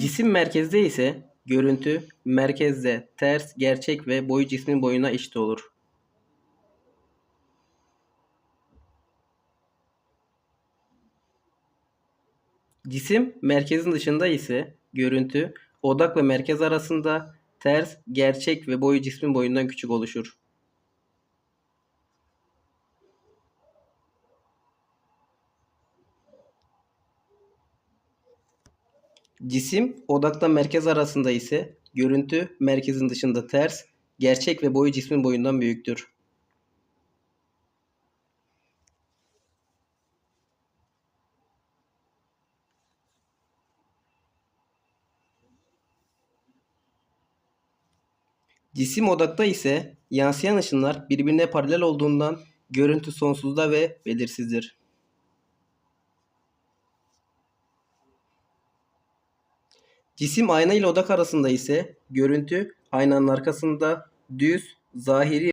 Cisim merkezde ise görüntü merkezde ters, gerçek ve boyu cismin boyuna eşit olur. Cisim merkezin dışında ise görüntü odak ve merkez arasında ters, gerçek ve boyu cismin boyundan küçük oluşur. Cisim odakla merkez arasında ise görüntü merkezin dışında ters, gerçek ve boyu cismin boyundan büyüktür. Cisim odakta ise yansıyan ışınlar birbirine paralel olduğundan görüntü sonsuzda ve belirsizdir. Cisim ayna ile odak arasında ise görüntü aynanın arkasında düz, zahiri